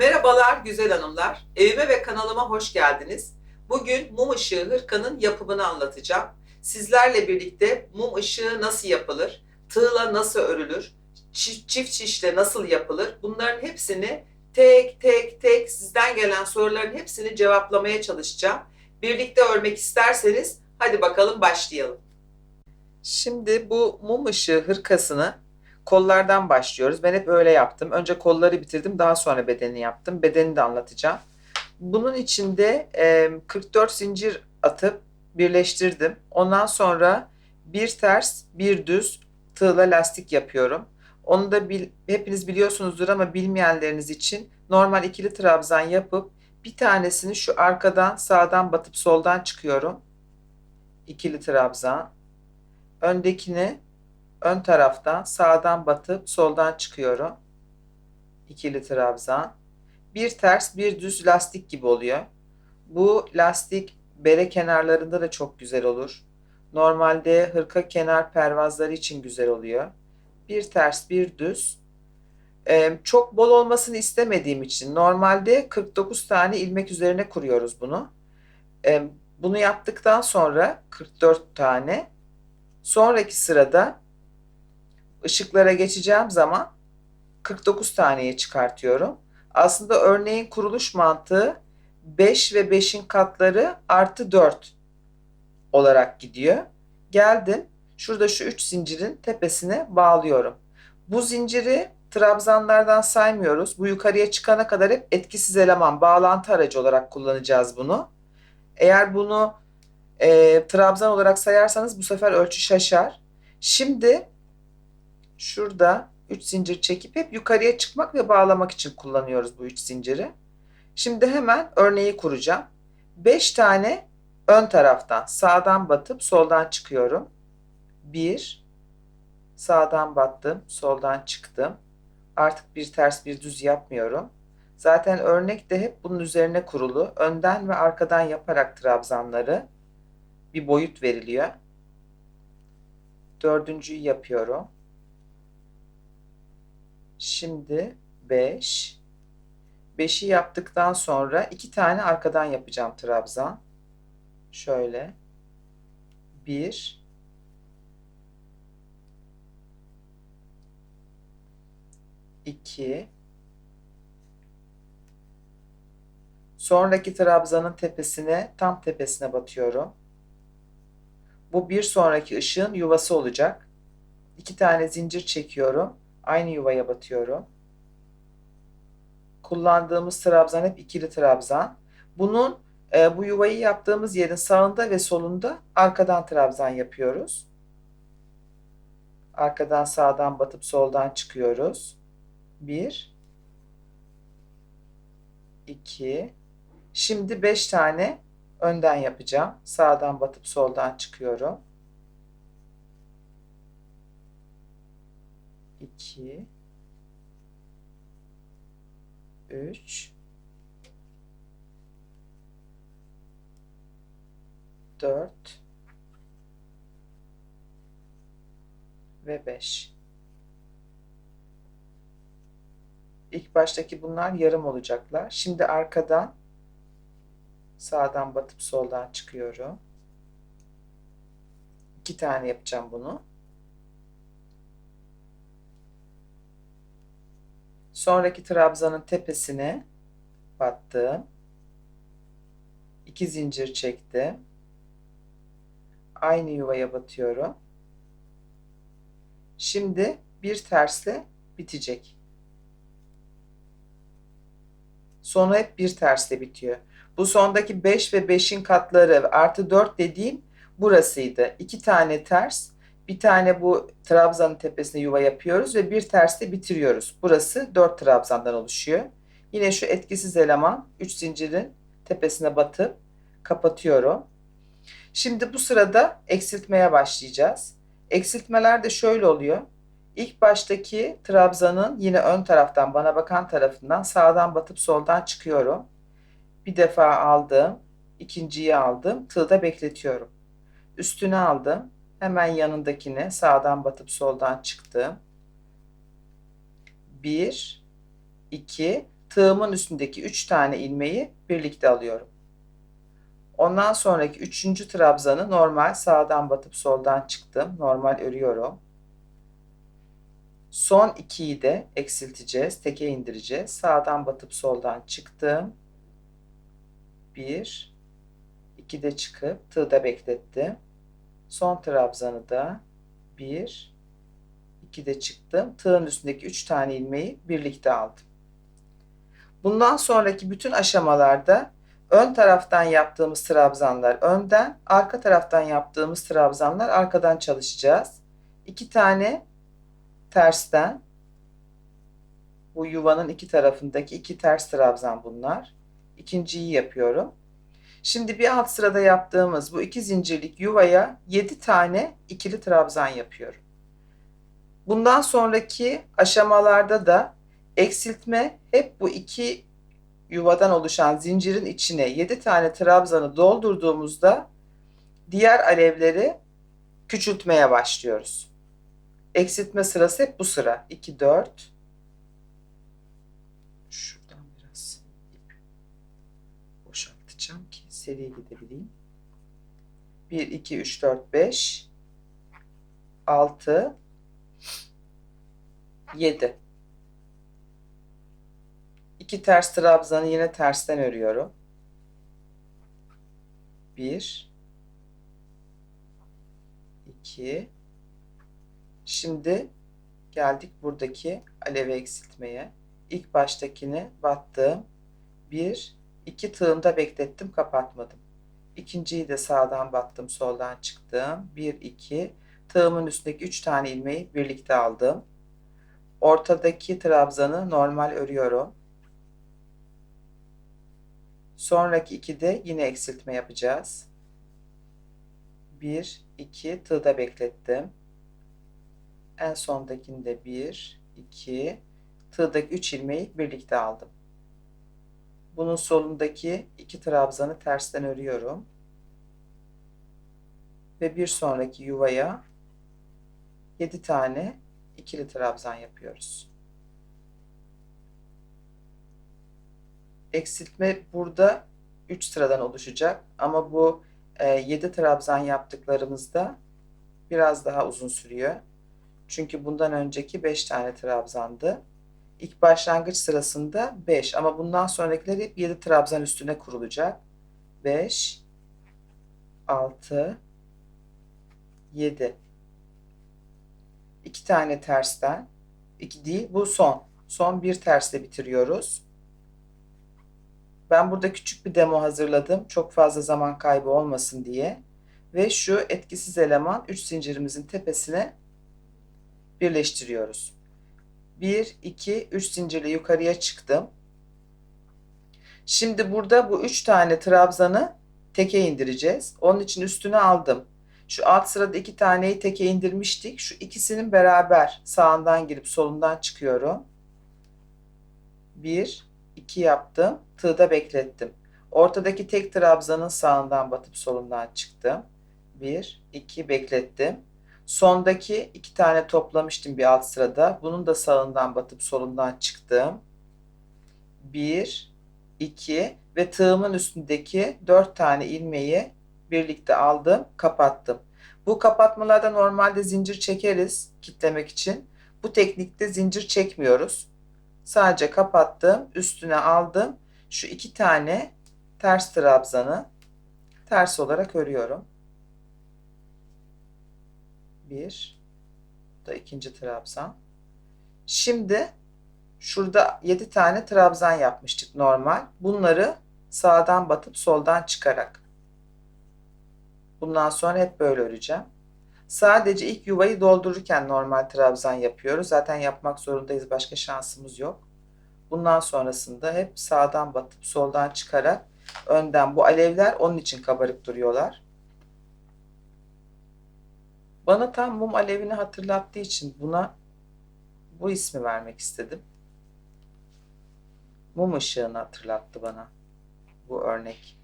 Merhabalar güzel hanımlar. Evime ve kanalıma hoş geldiniz. Bugün mum ışığı hırkanın yapımını anlatacağım. Sizlerle birlikte mum ışığı nasıl yapılır, tığla nasıl örülür, çift, çift şişle nasıl yapılır bunların hepsini tek tek tek sizden gelen soruların hepsini cevaplamaya çalışacağım. Birlikte örmek isterseniz hadi bakalım başlayalım. Şimdi bu mum ışığı hırkasını kollardan başlıyoruz. Ben hep öyle yaptım. Önce kolları bitirdim, daha sonra bedeni yaptım. Bedeni de anlatacağım. Bunun içinde e, 44 zincir atıp birleştirdim. Ondan sonra bir ters, bir düz tığla lastik yapıyorum. Onu da bil, hepiniz biliyorsunuzdur ama bilmeyenleriniz için normal ikili trabzan yapıp bir tanesini şu arkadan sağdan batıp soldan çıkıyorum. İkili trabzan. Öndekini ön taraftan sağdan batıp soldan çıkıyorum. İkili trabzan. Bir ters bir düz lastik gibi oluyor. Bu lastik bere kenarlarında da çok güzel olur. Normalde hırka kenar pervazları için güzel oluyor. Bir ters bir düz. Ee, çok bol olmasını istemediğim için normalde 49 tane ilmek üzerine kuruyoruz bunu. Ee, bunu yaptıktan sonra 44 tane sonraki sırada ışıklara geçeceğim zaman 49 taneye çıkartıyorum. Aslında örneğin kuruluş mantığı 5 ve 5'in katları artı 4 olarak gidiyor. Geldim. Şurada şu 3 zincirin tepesine bağlıyorum. Bu zinciri trabzanlardan saymıyoruz. Bu yukarıya çıkana kadar hep etkisiz eleman, bağlantı aracı olarak kullanacağız bunu. Eğer bunu e, trabzan olarak sayarsanız bu sefer ölçü şaşar. Şimdi şurada 3 zincir çekip hep yukarıya çıkmak ve bağlamak için kullanıyoruz bu 3 zinciri. Şimdi hemen örneği kuracağım. 5 tane ön taraftan sağdan batıp soldan çıkıyorum. 1 sağdan battım, soldan çıktım. Artık bir ters bir düz yapmıyorum. Zaten örnek de hep bunun üzerine kurulu. Önden ve arkadan yaparak trabzanları bir boyut veriliyor. Dördüncüyü yapıyorum. Şimdi 5. 5'i yaptıktan sonra iki tane arkadan yapacağım trabzan. Şöyle. 1 2 Sonraki trabzanın tepesine, tam tepesine batıyorum. Bu bir sonraki ışığın yuvası olacak. İki tane zincir çekiyorum. Aynı yuvaya batıyorum. Kullandığımız trabzan hep ikili trabzan. Bunun e, bu yuvayı yaptığımız yerin sağında ve solunda arkadan trabzan yapıyoruz. Arkadan sağdan batıp soldan çıkıyoruz. 1 2 Şimdi 5 tane önden yapacağım. Sağdan batıp soldan çıkıyorum. 2 3 4 ve 5 İlk baştaki bunlar yarım olacaklar. Şimdi arkadan sağdan batıp soldan çıkıyorum. İki tane yapacağım bunu. Sonraki trabzanın tepesine battım. İki zincir çektim. Aynı yuvaya batıyorum. Şimdi bir tersle bitecek. Sonra hep bir tersle bitiyor. Bu sondaki 5 ve 5'in katları artı 4 dediğim burasıydı. İki tane ters, bir tane bu trabzanın tepesine yuva yapıyoruz ve bir tersle bitiriyoruz. Burası 4 trabzandan oluşuyor. Yine şu etkisiz eleman 3 zincirin tepesine batıp kapatıyorum. Şimdi bu sırada eksiltmeye başlayacağız. Eksiltmeler de şöyle oluyor. İlk baştaki trabzanın yine ön taraftan bana bakan tarafından sağdan batıp soldan çıkıyorum. Bir defa aldım, ikinciyi aldım, tığda bekletiyorum. Üstüne aldım, hemen yanındakine sağdan batıp soldan çıktım. Bir, iki, tığımın üstündeki 3 tane ilmeği birlikte alıyorum. Ondan sonraki üçüncü trabzanı normal sağdan batıp soldan çıktım. Normal örüyorum. Son ikiyi de eksilteceğiz. Teke indireceğiz. Sağdan batıp soldan çıktım. Bir, iki de çıkıp tığda beklettim. Son trabzanı da bir, iki de çıktım. Tığın üstündeki üç tane ilmeği birlikte aldım. Bundan sonraki bütün aşamalarda ön taraftan yaptığımız trabzanlar önden, arka taraftan yaptığımız trabzanlar arkadan çalışacağız. İki tane tersten bu yuvanın iki tarafındaki iki ters trabzan bunlar. İkinciyi yapıyorum. Şimdi bir alt sırada yaptığımız bu iki zincirlik yuvaya 7 tane ikili trabzan yapıyorum. Bundan sonraki aşamalarda da eksiltme hep bu iki yuvadan oluşan zincirin içine 7 tane trabzanı doldurduğumuzda diğer alevleri küçültmeye başlıyoruz. Eksiltme sırası hep bu sıra. 2 4 Şuradan biraz ip boşaltacağım ki seri gidebileyim. 1 2 3 4 5 6 7 İki ters trabzanı yine tersten örüyorum. 1 2 Şimdi geldik buradaki alev eksiltmeye. İlk baştakini battım. 1 2 tığımda beklettim, kapatmadım. İkinciyi de sağdan battım, soldan çıktım. 1 2 tığımın üstündeki 3 tane ilmeği birlikte aldım. Ortadaki trabzanı normal örüyorum. Sonraki ikide yine eksiltme yapacağız. 1 2 tığda beklettim. En sondakinde 1 2 tığdaki 3 ilmeği birlikte aldım. Bunun solundaki iki trabzanı tersten örüyorum. Ve bir sonraki yuvaya 7 tane ikili trabzan yapıyoruz. Eksiltme burada 3 sıradan oluşacak ama bu 7 trabzan yaptıklarımızda biraz daha uzun sürüyor. Çünkü bundan önceki 5 tane trabzandı. İlk başlangıç sırasında 5 ama bundan sonrakiler hep 7 trabzan üstüne kurulacak. 5 6 7 2 tane tersten 2 değil bu son. Son bir tersle bitiriyoruz. Ben burada küçük bir demo hazırladım. Çok fazla zaman kaybı olmasın diye. Ve şu etkisiz eleman 3 zincirimizin tepesine birleştiriyoruz. 1, 2, 3 zincirle yukarıya çıktım. Şimdi burada bu 3 tane trabzanı teke indireceğiz. Onun için üstüne aldım. Şu alt sırada iki taneyi teke indirmiştik. Şu ikisinin beraber sağından girip solundan çıkıyorum. 1, 2 yaptım. Tığda beklettim. Ortadaki tek trabzanın sağından batıp solundan çıktım. 1, 2 beklettim. Sondaki iki tane toplamıştım bir alt sırada. Bunun da sağından batıp solundan çıktım. 1, 2 ve tığımın üstündeki 4 tane ilmeği birlikte aldım, kapattım. Bu kapatmalarda normalde zincir çekeriz kitlemek için. Bu teknikte zincir çekmiyoruz. Sadece kapattım, üstüne aldım. Şu iki tane ters trabzanı ters olarak örüyorum. Bir, bu da ikinci trabzan. Şimdi şurada 7 tane trabzan yapmıştık normal. Bunları sağdan batıp soldan çıkarak. Bundan sonra hep böyle öreceğim. Sadece ilk yuvayı doldururken normal trabzan yapıyoruz. Zaten yapmak zorundayız. Başka şansımız yok. Bundan sonrasında hep sağdan batıp soldan çıkarak önden bu alevler onun için kabarık duruyorlar. Bana tam mum alevini hatırlattığı için buna bu ismi vermek istedim. Mum ışığını hatırlattı bana bu örnek.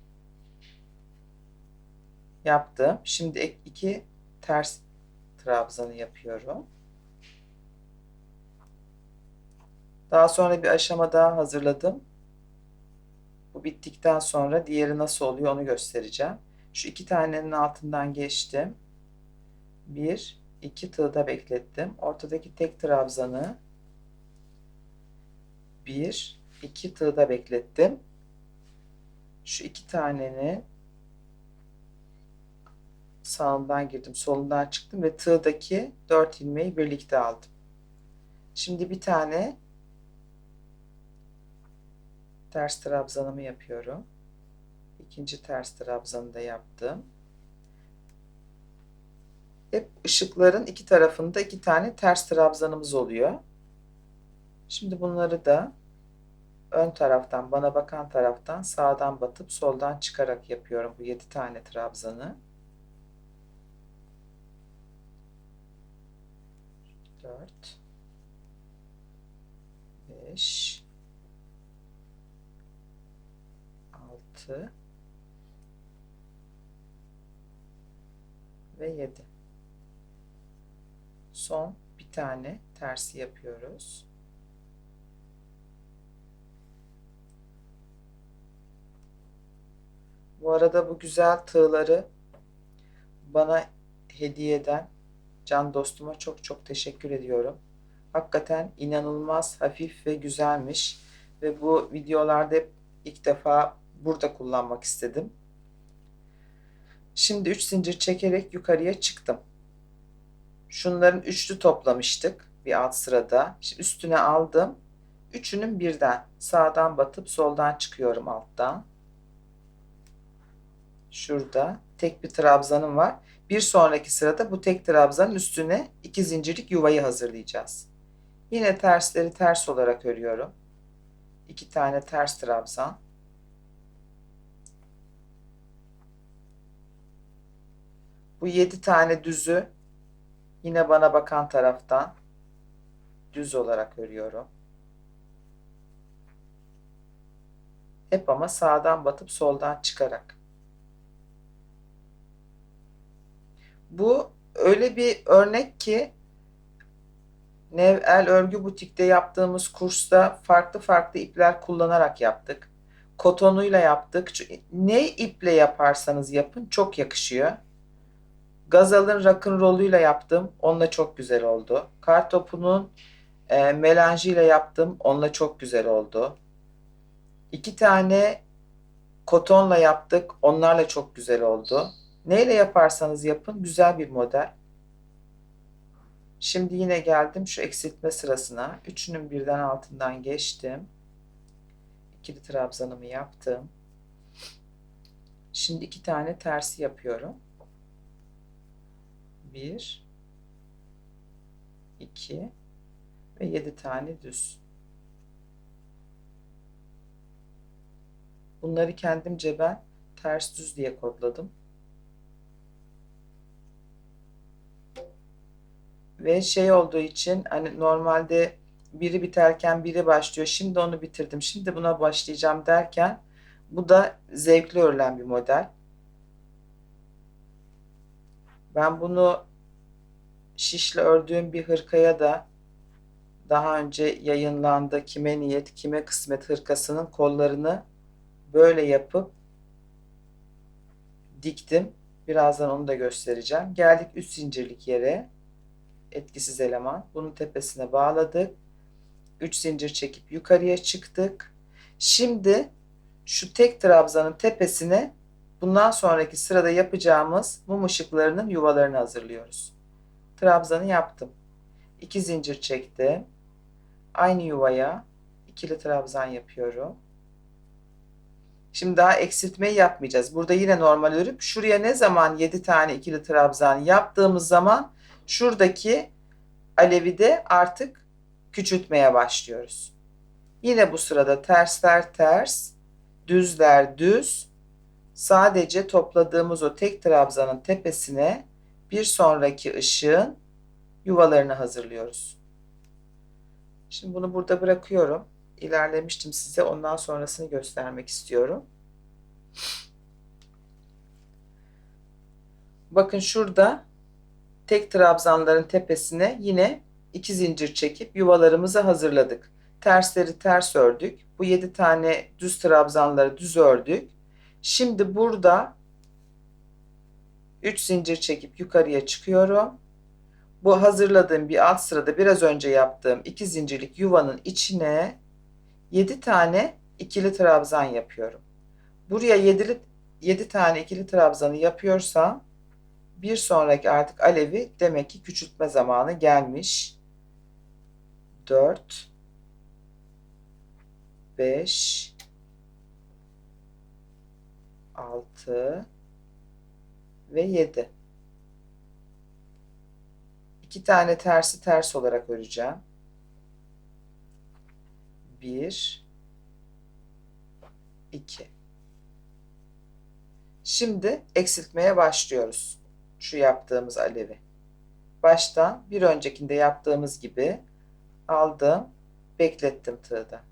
Yaptım. Şimdi iki ters trabzanı yapıyorum. Daha sonra bir aşama daha hazırladım. Bu bittikten sonra diğeri nasıl oluyor onu göstereceğim. Şu iki tanenin altından geçtim. Bir, iki tığda beklettim. Ortadaki tek trabzanı bir, iki tığda beklettim. Şu iki tanenin sağından girdim, solundan çıktım ve tığdaki dört ilmeği birlikte aldım. Şimdi bir tane ters trabzanımı yapıyorum. İkinci ters trabzanı da yaptım. Hep ışıkların iki tarafında iki tane ters trabzanımız oluyor. Şimdi bunları da ön taraftan, bana bakan taraftan sağdan batıp soldan çıkarak yapıyorum bu 7 tane trabzanı. 4 5 6 ve 7. Son bir tane tersi yapıyoruz. Bu arada bu güzel tığları bana hediye eden can dostuma çok çok teşekkür ediyorum. Hakikaten inanılmaz hafif ve güzelmiş ve bu videolarda ilk defa burada kullanmak istedim. Şimdi 3 zincir çekerek yukarıya çıktım. Şunların üçlü toplamıştık bir alt sırada. Şimdi üstüne aldım. Üçünün birden sağdan batıp soldan çıkıyorum alttan. Şurada tek bir trabzanım var. Bir sonraki sırada bu tek trabzanın üstüne iki zincirlik yuvayı hazırlayacağız. Yine tersleri ters olarak örüyorum. İki tane ters trabzan. Bu yedi tane düzü yine bana bakan taraftan düz olarak örüyorum. Hep ama sağdan batıp soldan çıkarak. Bu öyle bir örnek ki Nev'el Örgü Butik'te yaptığımız kursta farklı farklı ipler kullanarak yaptık. Kotonuyla yaptık. Ne iple yaparsanız yapın çok yakışıyor. Gazal'ın rock'n'roll'uyla yaptım. Onunla çok güzel oldu. Kartopu'nun e, melanjiyle yaptım. Onunla çok güzel oldu. İki tane kotonla yaptık. Onlarla çok güzel oldu. Neyle yaparsanız yapın güzel bir model. Şimdi yine geldim şu eksiltme sırasına. Üçünün birden altından geçtim. İkili trabzanımı yaptım. Şimdi iki tane tersi yapıyorum. Bir, iki ve yedi tane düz. Bunları kendimce ben ters düz diye kodladım. Ve şey olduğu için hani normalde biri biterken biri başlıyor. Şimdi onu bitirdim. Şimdi buna başlayacağım derken bu da zevkli örülen bir model. Ben bunu şişle ördüğüm bir hırkaya da daha önce yayınlandı. Kime niyet, kime kısmet hırkasının kollarını böyle yapıp diktim. Birazdan onu da göstereceğim. Geldik üst zincirlik yere. Etkisiz eleman. Bunun tepesine bağladık. 3 zincir çekip yukarıya çıktık. Şimdi şu tek trabzanın tepesine bundan sonraki sırada yapacağımız mum ışıklarının yuvalarını hazırlıyoruz. Trabzanı yaptım. 2 zincir çektim. Aynı yuvaya ikili trabzan yapıyorum. Şimdi daha eksiltmeyi yapmayacağız. Burada yine normal örüp şuraya ne zaman 7 tane ikili trabzan yaptığımız zaman şuradaki alevi de artık küçültmeye başlıyoruz. Yine bu sırada tersler ters, düzler düz. Sadece topladığımız o tek trabzanın tepesine bir sonraki ışığın yuvalarını hazırlıyoruz. Şimdi bunu burada bırakıyorum. İlerlemiştim size. Ondan sonrasını göstermek istiyorum. Bakın şurada tek trabzanların tepesine yine iki zincir çekip yuvalarımızı hazırladık. Tersleri ters ördük. Bu 7 tane düz trabzanları düz ördük. Şimdi burada 3 zincir çekip yukarıya çıkıyorum. Bu hazırladığım bir alt sırada biraz önce yaptığım 2 zincirlik yuvanın içine 7 tane ikili trabzan yapıyorum. Buraya 7, 7 tane ikili trabzanı yapıyorsam bir sonraki artık alevi demek ki küçültme zamanı gelmiş. 4 5 6 ve 7. İki tane tersi ters olarak öreceğim. 1 2 Şimdi eksiltmeye başlıyoruz. Şu yaptığımız alevi. Baştan bir öncekinde yaptığımız gibi aldım, beklettim tığda.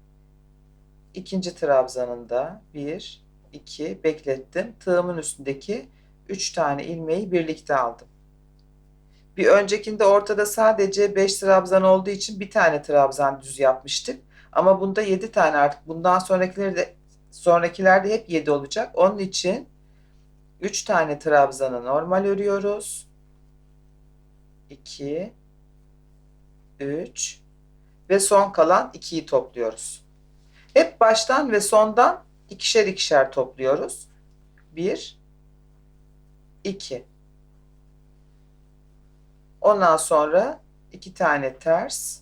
İkinci trabzanında 1 2 beklettim. Tığımın üstündeki 3 tane ilmeği birlikte aldım. Bir öncekinde ortada sadece 5 trabzan olduğu için bir tane trabzan düz yapmıştık. Ama bunda 7 tane artık. Bundan sonrakileri de sonrakilerde hep 7 olacak. Onun için 3 tane trabzanı normal örüyoruz. 2 3 ve son kalan 2'yi topluyoruz. Hep baştan ve sondan ikişer ikişer topluyoruz. 1 2 Ondan sonra iki tane ters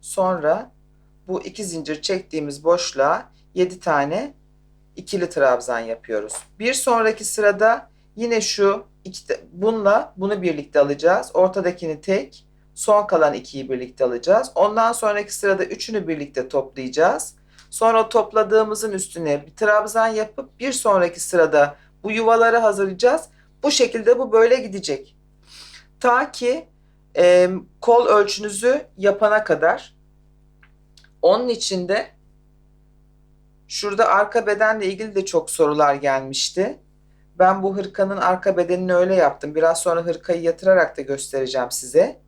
sonra bu iki zincir çektiğimiz boşluğa 7 tane ikili trabzan yapıyoruz. Bir sonraki sırada yine şu iki, bununla bunu birlikte alacağız. Ortadakini tek, son kalan ikiyi birlikte alacağız. Ondan sonraki sırada üçünü birlikte toplayacağız. Sonra topladığımızın üstüne bir trabzan yapıp bir sonraki sırada bu yuvaları hazırlayacağız. Bu şekilde bu böyle gidecek. Ta ki e, kol ölçünüzü yapana kadar. Onun içinde şurada arka bedenle ilgili de çok sorular gelmişti. Ben bu hırkanın arka bedenini öyle yaptım. Biraz sonra hırkayı yatırarak da göstereceğim size.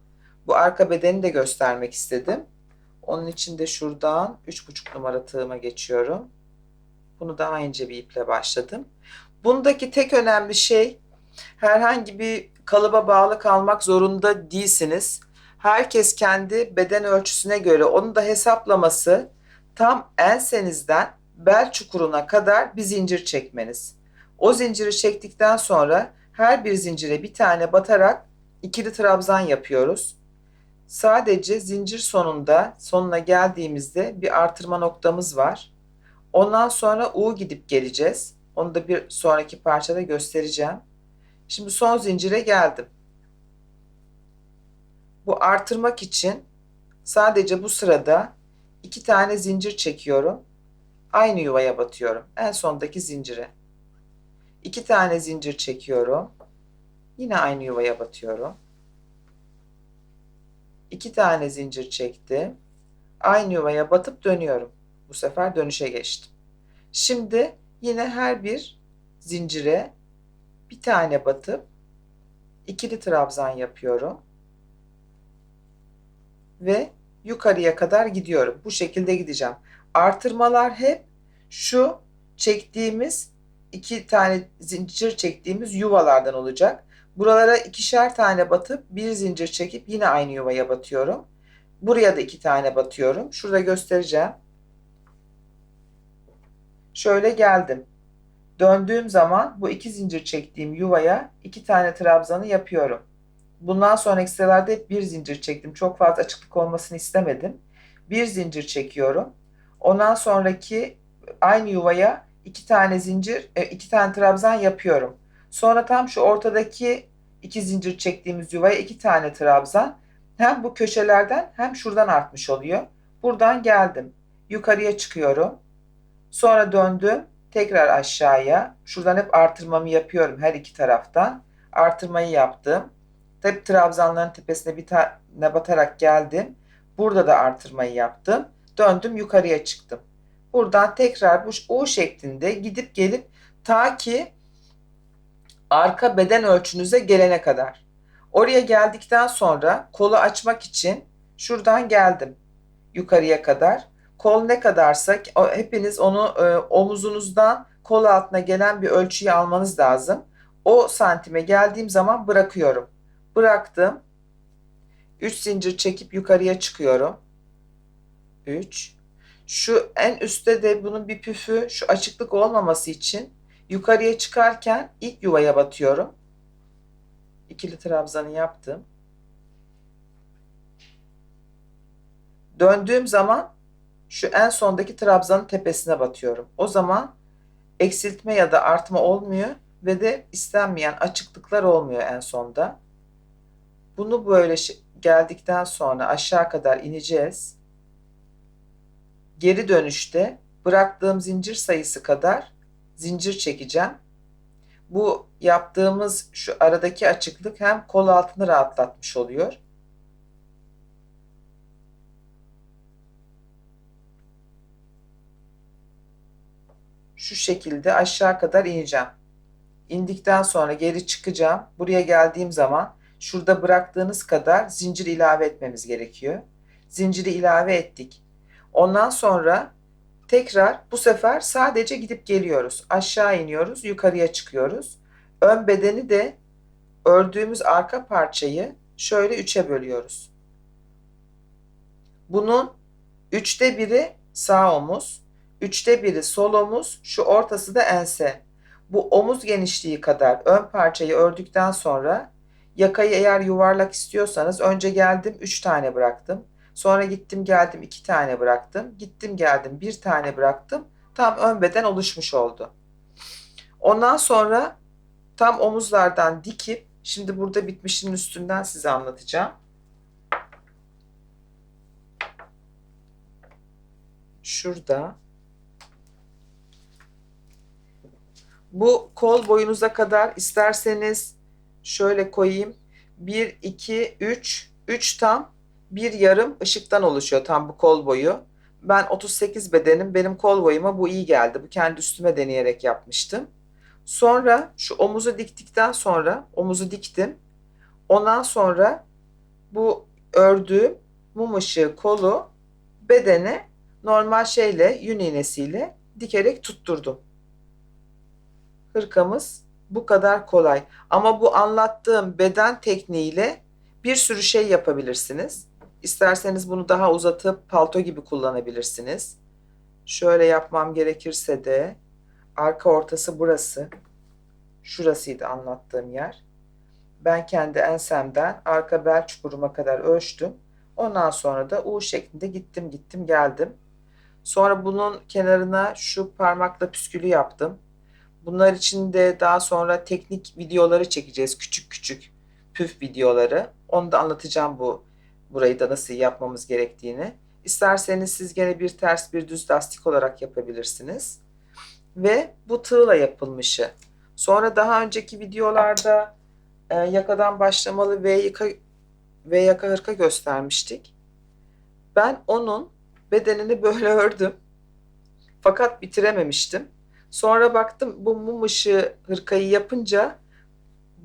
Bu arka bedeni de göstermek istedim. Onun için de şuradan 3,5 numara tığıma geçiyorum. Bunu daha ince bir iple başladım. Bundaki tek önemli şey herhangi bir kalıba bağlı kalmak zorunda değilsiniz. Herkes kendi beden ölçüsüne göre onu da hesaplaması tam ensenizden bel çukuruna kadar bir zincir çekmeniz. O zinciri çektikten sonra her bir zincire bir tane batarak ikili trabzan yapıyoruz. Sadece zincir sonunda sonuna geldiğimizde bir artırma noktamız var. Ondan sonra U gidip geleceğiz. Onu da bir sonraki parçada göstereceğim. Şimdi son zincire geldim. Bu artırmak için sadece bu sırada iki tane zincir çekiyorum. Aynı yuvaya batıyorum. En sondaki zincire. İki tane zincir çekiyorum. Yine aynı yuvaya batıyorum. İki tane zincir çektim. Aynı yuvaya batıp dönüyorum. Bu sefer dönüşe geçtim. Şimdi yine her bir zincire bir tane batıp ikili trabzan yapıyorum. Ve yukarıya kadar gidiyorum. Bu şekilde gideceğim. Artırmalar hep şu çektiğimiz iki tane zincir çektiğimiz yuvalardan olacak. Buralara ikişer tane batıp bir zincir çekip yine aynı yuvaya batıyorum. Buraya da iki tane batıyorum. Şurada göstereceğim. Şöyle geldim. Döndüğüm zaman bu iki zincir çektiğim yuvaya iki tane trabzanı yapıyorum. Bundan sonraki sıralarda hep bir zincir çektim. Çok fazla açıklık olmasını istemedim. Bir zincir çekiyorum. Ondan sonraki aynı yuvaya iki tane zincir, e, iki tane trabzan yapıyorum. Sonra tam şu ortadaki iki zincir çektiğimiz yuvaya iki tane trabzan. Hem bu köşelerden hem şuradan artmış oluyor. Buradan geldim. Yukarıya çıkıyorum. Sonra döndüm. Tekrar aşağıya. Şuradan hep artırmamı yapıyorum her iki taraftan. Artırmayı yaptım. Tabi trabzanların tepesine bir tane batarak geldim. Burada da artırmayı yaptım. Döndüm yukarıya çıktım. Buradan tekrar bu U şeklinde gidip gelip ta ki arka beden ölçünüze gelene kadar. Oraya geldikten sonra kolu açmak için şuradan geldim yukarıya kadar. Kol ne kadarsa hepiniz onu e, omuzunuzdan kol altına gelen bir ölçüyü almanız lazım. O santime geldiğim zaman bırakıyorum. Bıraktım. 3 zincir çekip yukarıya çıkıyorum. 3. Şu en üstte de bunun bir püfü şu açıklık olmaması için yukarıya çıkarken ilk yuvaya batıyorum. İkili trabzanı yaptım. Döndüğüm zaman şu en sondaki trabzanın tepesine batıyorum. O zaman eksiltme ya da artma olmuyor ve de istenmeyen açıklıklar olmuyor en sonda. Bunu böyle geldikten sonra aşağı kadar ineceğiz. Geri dönüşte bıraktığım zincir sayısı kadar zincir çekeceğim. Bu yaptığımız şu aradaki açıklık hem kol altını rahatlatmış oluyor. Şu şekilde aşağı kadar ineceğim. İndikten sonra geri çıkacağım. Buraya geldiğim zaman şurada bıraktığınız kadar zincir ilave etmemiz gerekiyor. Zinciri ilave ettik. Ondan sonra tekrar bu sefer sadece gidip geliyoruz. Aşağı iniyoruz, yukarıya çıkıyoruz. Ön bedeni de ördüğümüz arka parçayı şöyle üçe bölüyoruz. Bunun üçte biri sağ omuz, üçte biri sol omuz, şu ortası da ense. Bu omuz genişliği kadar ön parçayı ördükten sonra yakayı eğer yuvarlak istiyorsanız önce geldim 3 tane bıraktım. Sonra gittim geldim 2 tane bıraktım. Gittim geldim 1 tane bıraktım. Tam ön beden oluşmuş oldu. Ondan sonra tam omuzlardan dikip şimdi burada bitmişin üstünden size anlatacağım. Şurada Bu kol boyunuza kadar isterseniz şöyle koyayım. 1, 2, 3, 3 tam, bir yarım ışıktan oluşuyor tam bu kol boyu. Ben 38 bedenim. Benim kol boyuma bu iyi geldi. Bu kendi üstüme deneyerek yapmıştım. Sonra şu omuzu diktikten sonra omuzu diktim. Ondan sonra bu ördüğüm mum ışığı kolu bedene normal şeyle yün iğnesiyle dikerek tutturdum hırkamız bu kadar kolay. Ama bu anlattığım beden tekniğiyle bir sürü şey yapabilirsiniz. İsterseniz bunu daha uzatıp palto gibi kullanabilirsiniz. Şöyle yapmam gerekirse de arka ortası burası. Şurasıydı anlattığım yer. Ben kendi ensemden arka bel çukuruma kadar ölçtüm. Ondan sonra da U şeklinde gittim gittim geldim. Sonra bunun kenarına şu parmakla püskülü yaptım. Bunlar için de daha sonra teknik videoları çekeceğiz. Küçük küçük püf videoları. Onu da anlatacağım bu burayı da nasıl yapmamız gerektiğini. İsterseniz siz gene bir ters bir düz lastik olarak yapabilirsiniz. Ve bu tığla yapılmışı. Sonra daha önceki videolarda e, yakadan başlamalı V yaka, V yaka hırka göstermiştik. Ben onun bedenini böyle ördüm. Fakat bitirememiştim. Sonra baktım bu mum ışığı hırkayı yapınca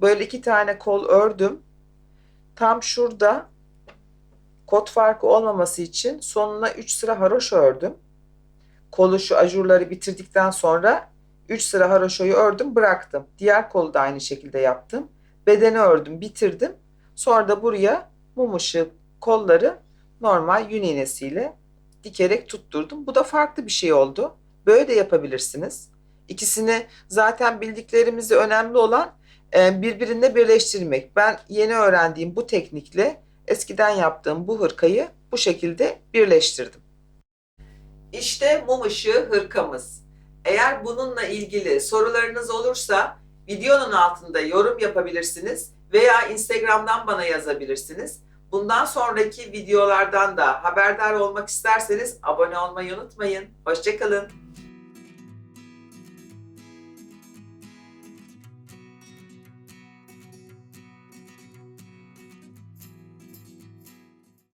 böyle iki tane kol ördüm. Tam şurada kot farkı olmaması için sonuna 3 sıra haroşa ördüm. Kolu şu ajurları bitirdikten sonra 3 sıra haroşayı ördüm bıraktım. Diğer kolu da aynı şekilde yaptım. Bedeni ördüm bitirdim. Sonra da buraya mum ışığı kolları normal yün iğnesiyle dikerek tutturdum. Bu da farklı bir şey oldu. Böyle de yapabilirsiniz. İkisini zaten bildiklerimizi önemli olan e, birbirine birleştirmek. Ben yeni öğrendiğim bu teknikle eskiden yaptığım bu hırkayı bu şekilde birleştirdim. İşte mum ışığı hırkamız. Eğer bununla ilgili sorularınız olursa videonun altında yorum yapabilirsiniz veya Instagram'dan bana yazabilirsiniz. Bundan sonraki videolardan da haberdar olmak isterseniz abone olmayı unutmayın. Hoşçakalın.